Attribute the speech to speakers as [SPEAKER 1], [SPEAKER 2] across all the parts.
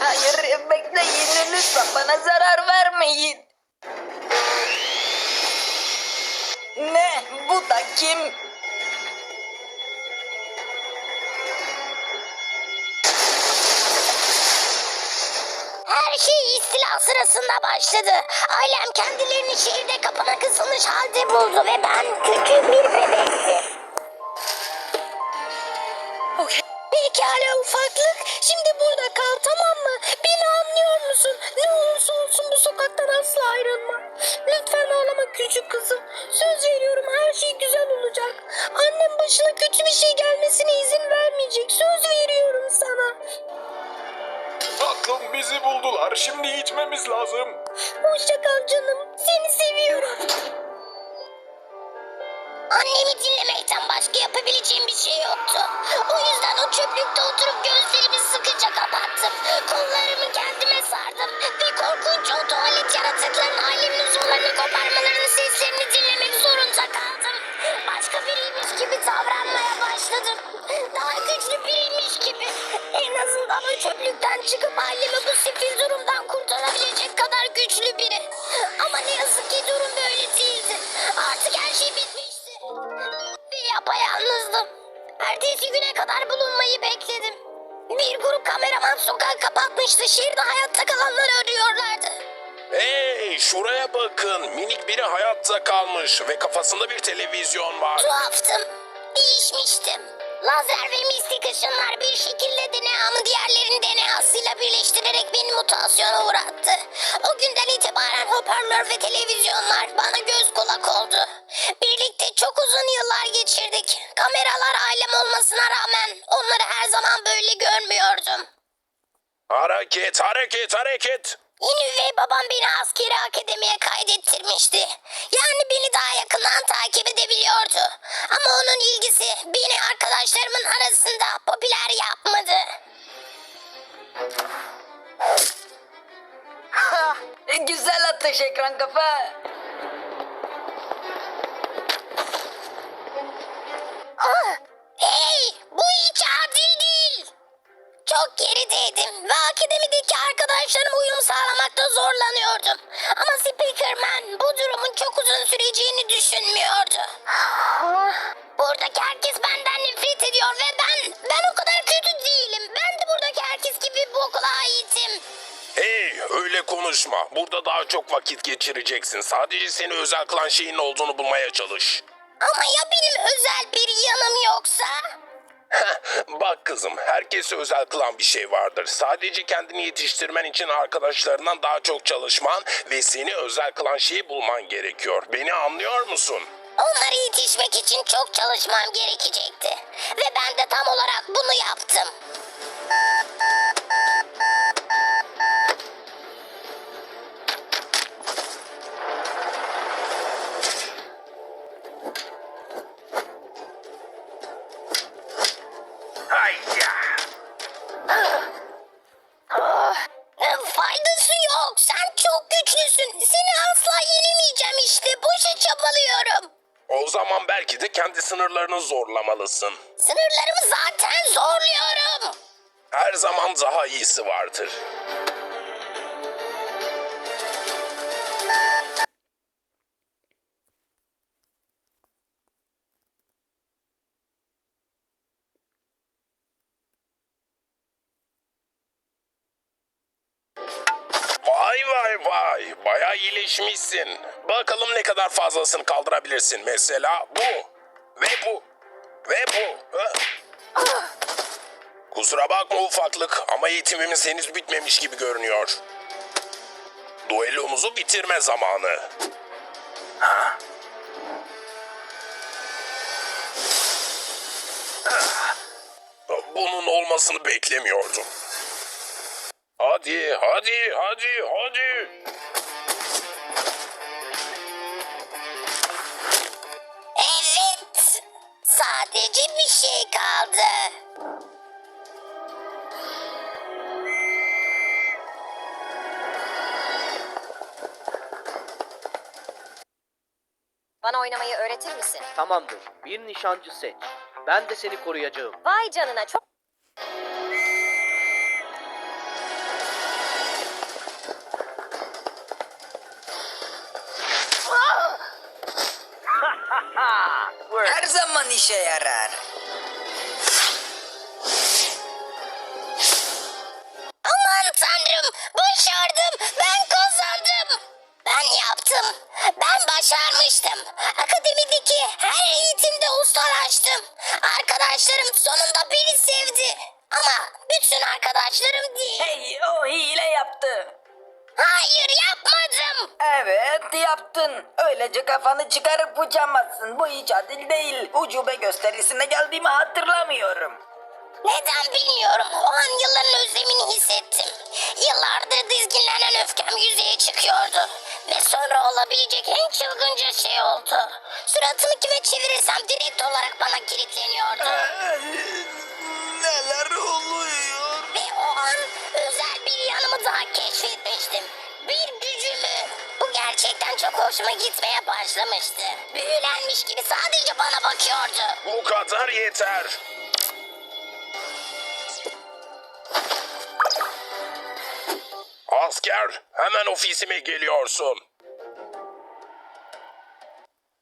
[SPEAKER 1] Hayır bekleyin lütfen bana zarar vermeyin. Ne? Bu da kim?
[SPEAKER 2] Her şey istila sırasında başladı. Ailem kendilerini şehirde kapana kısılmış halde buldu ve ben küçük bir bebektim. Pekala ufaklık. Şimdi burada kal tamam mı? Beni anlıyor musun? Ne olursa olsun bu sokaktan asla ayrılma. Lütfen ağlama küçük kızım. Söz veriyorum her şey güzel olacak. Annem başına kötü bir şey gelmesine izin vermeyecek. Söz veriyorum sana.
[SPEAKER 3] Tatlım bizi buldular. Şimdi gitmemiz lazım.
[SPEAKER 2] Hoşça kal canım. Seni seviyorum. Annemi dinlemekten başka yapabileceğim bir şey yoktu. O yüzden o çöplükte oturup çöplükten çıkıp ailemi bu sefil durumdan kurtarabilecek kadar güçlü biri. Ama ne yazık ki durum böyle değildi. Artık her şey bitmişti. Ve yapayalnızdım. Ertesi güne kadar bulunmayı bekledim. Bir grup kameraman sokağı kapatmıştı. Şehirde hayatta kalanları arıyorlardı.
[SPEAKER 3] Hey şuraya bakın. Minik biri hayatta kalmış ve kafasında bir televizyon var.
[SPEAKER 2] Tuhaftım. Değişmiştim. Lazer ve mistik ışınlar bir şekilde DNA'mı diğerlerinin DNA'sıyla birleştirerek beni mutasyona uğrattı. O günden itibaren hoparlör ve televizyonlar bana göz kulak oldu. Birlikte çok uzun yıllar geçirdik. Kameralar ailem olmasına rağmen onları her zaman böyle görmüyordum.
[SPEAKER 3] Hareket hareket hareket.
[SPEAKER 2] Yeni üvey babam beni askeri akademiye kaydettirmişti. Yani beni daha yakından takip edebiliyordu. Ama onun ilgisi beni arkadaşlarımın arasında popüler yapmadı.
[SPEAKER 1] Güzel atış ekran kafa.
[SPEAKER 2] Ah, hey, bu hiç adil değil. Çok gerideydim ve akademideki arkadaşlarıma uyum sağlamakta zorlanıyordum. Ama Speakerman bu durumun çok uzun süreceğini düşünmüyordu. Buradaki herkes benden nefret ediyor ve ben, ben o kadar kötü değilim. Ben de buradaki herkes gibi bu okula aitim.
[SPEAKER 3] Hey öyle konuşma. Burada daha çok vakit geçireceksin. Sadece seni özel kılan şeyin olduğunu bulmaya çalış.
[SPEAKER 2] Ama ya benim özel bir yanım yoksa?
[SPEAKER 3] Bak kızım, herkese özel kılan bir şey vardır. Sadece kendini yetiştirmen için arkadaşlarından daha çok çalışman ve seni özel kılan şeyi bulman gerekiyor. Beni anlıyor musun?
[SPEAKER 2] Onlara yetişmek için çok çalışmam gerekecekti. Ve ben de tam olarak bunu yaptım. Faydası yok. Sen çok güçlüsün. Seni asla yenemeyeceğim işte. Boşa çabalıyorum.
[SPEAKER 3] O zaman belki de kendi sınırlarını zorlamalısın.
[SPEAKER 2] Sınırlarımı zaten zorluyorum.
[SPEAKER 3] Her zaman daha iyisi vardır. Bayağı iyileşmişsin. Bakalım ne kadar fazlasını kaldırabilirsin. Mesela bu ve bu ve bu. Kusura bakma ufaklık ama eğitimimiz henüz bitmemiş gibi görünüyor. Duellomuzu bitirme zamanı. Ha? Bunun olmasını beklemiyordum. Hadi, hadi, hadi, hadi.
[SPEAKER 2] Evet. Sadece bir şey kaldı.
[SPEAKER 4] Bana oynamayı öğretir misin?
[SPEAKER 5] Tamamdır. Bir nişancı seç. Ben de seni koruyacağım.
[SPEAKER 4] Vay canına çok...
[SPEAKER 1] zaman işe yarar.
[SPEAKER 2] Aman tanrım başardım ben kazandım. Ben yaptım. Ben başarmıştım. Akademideki her eğitimde ustalaştım. Arkadaşlarım sonunda beni sevdi. Ama bütün arkadaşlarım değil.
[SPEAKER 1] Hey o hile yaptı.
[SPEAKER 2] Hayır yapmadım.
[SPEAKER 1] Evet yaptın. Öylece kafanı çıkarıp uçamazsın. Bu hiç adil değil. Ucube gösterisine geldiğimi hatırlamıyorum.
[SPEAKER 2] Neden bilmiyorum. O an yılların özlemini hissettim. Yıllardır dizginlenen öfkem yüzeye çıkıyordu. Ve sonra olabilecek en çılgınca şey oldu. Suratımı kime çevirirsem direkt olarak bana kilitleniyordu.
[SPEAKER 1] Neler oluyor?
[SPEAKER 2] Ve o an özel bir yanımı daha keşfetmiştim. Bir gücümü. Bu gerçekten çok hoşuma gitmeye başlamıştı. Büyülenmiş gibi sadece bana bakıyordu.
[SPEAKER 3] Bu kadar yeter. Asker, hemen ofisime geliyorsun.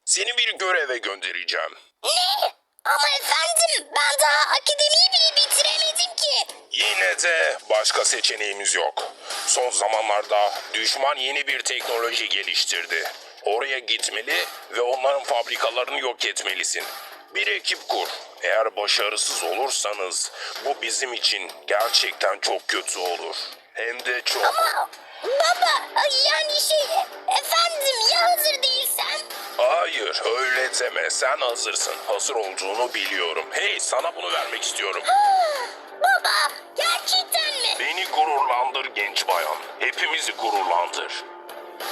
[SPEAKER 3] Seni bir göreve göndereceğim.
[SPEAKER 2] Ne? Ama efendim ben daha akademiyi bile bitiremedim ki.
[SPEAKER 3] Yine de başka seçeneğimiz yok. Son zamanlarda düşman yeni bir teknoloji geliştirdi. Oraya gitmeli ve onların fabrikalarını yok etmelisin. Bir ekip kur. Eğer başarısız olursanız bu bizim için gerçekten çok kötü olur. Hem de çok.
[SPEAKER 2] Ama baba yani şey efendim ya hazır değilsen?
[SPEAKER 3] Hayır öyle deme sen hazırsın. Hazır olduğunu biliyorum. Hey sana bunu vermek istiyorum.
[SPEAKER 2] Ah,
[SPEAKER 3] genç bayan. Hepimizi gururlandır.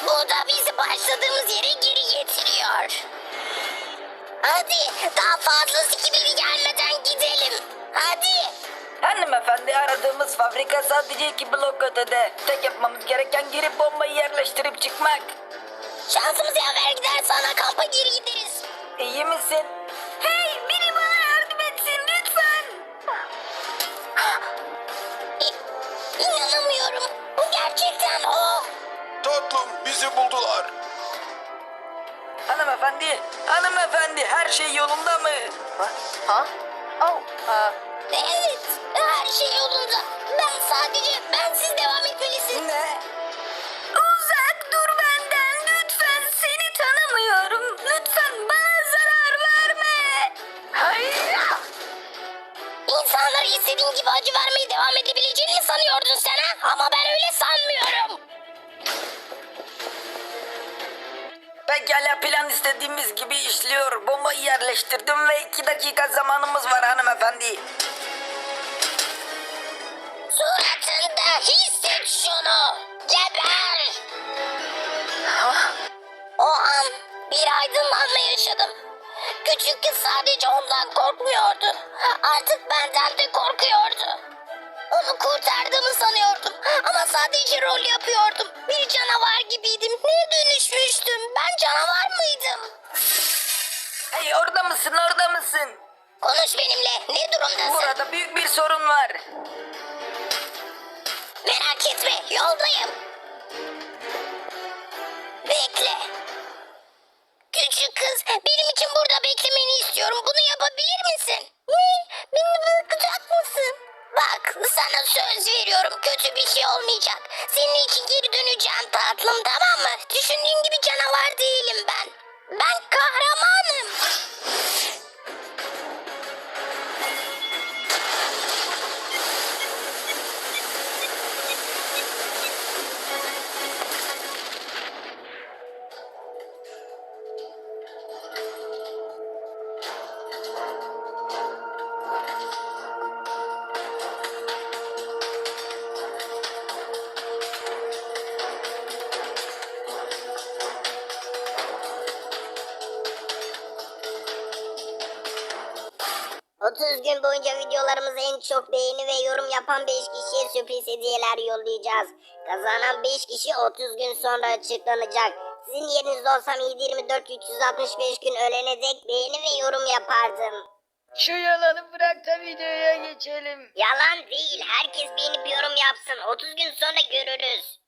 [SPEAKER 2] Bu da bizi başladığımız yere geri getiriyor. Hadi daha fazlası gibi gelmeden gidelim. Hadi.
[SPEAKER 1] Hanımefendi aradığımız fabrika sadece iki blok ötede. Tek yapmamız gereken girip bombayı yerleştirip çıkmak.
[SPEAKER 2] Şansımız yaver giderse ana kampa geri gideriz.
[SPEAKER 1] İyi misin?
[SPEAKER 2] Gerçekten o.
[SPEAKER 3] Tatlım bizi buldular.
[SPEAKER 1] Hanımefendi, hanımefendi her şey yolunda mı? Ha? Ha? Oh, ha.
[SPEAKER 2] Evet her şey yolunda. Ben sadece bensiz devam etmelisin.
[SPEAKER 1] Ne?
[SPEAKER 2] Uzak dur benden lütfen seni tanımıyorum. Lütfen bana İnsanlara istediğin gibi acı vermeye devam edebileceğini sanıyordun sen ha? Ama ben öyle sanmıyorum.
[SPEAKER 1] Pekala plan istediğimiz gibi işliyor. Bombayı yerleştirdim ve iki dakika zamanımız var hanımefendi.
[SPEAKER 2] Suratında hisset şunu. Geber. O an bir aydınlanma yaşadım. Küçük kız sadece ondan korkmuyordu. Artık benden de korkuyordu. Onu kurtardığımı sanıyordum. Ama sadece rol yapıyordum. Bir canavar gibiydim. Neye dönüşmüştüm? Ben canavar mıydım?
[SPEAKER 1] Hey orada mısın orada mısın?
[SPEAKER 2] Konuş benimle. Ne durumdasın?
[SPEAKER 1] Burada büyük bir sorun var.
[SPEAKER 2] Merak etme. Yoldayım. Bekle. Küçük kız benim için burada beklemeni istiyorum. Bunu yapabilir misin? Ne? Beni bırakacak mısın? Bak sana söz veriyorum kötü bir şey olmayacak. Senin için geri döneceğim tatlım tamam mı? Düşündüğün gibi canavar değilim ben. Ben kahramanım. ...30 gün boyunca videolarımıza en çok beğeni ve yorum yapan 5 kişiye sürpriz hediyeler yollayacağız. Kazanan 5 kişi 30 gün sonra açıklanacak. Sizin yerinizde olsam 7-24 365 gün ölene dek beğeni ve yorum yapardım.
[SPEAKER 1] Şu yalanı bırak da videoya geçelim.
[SPEAKER 2] Yalan değil. Herkes beğenip yorum yapsın. 30 gün sonra görürüz.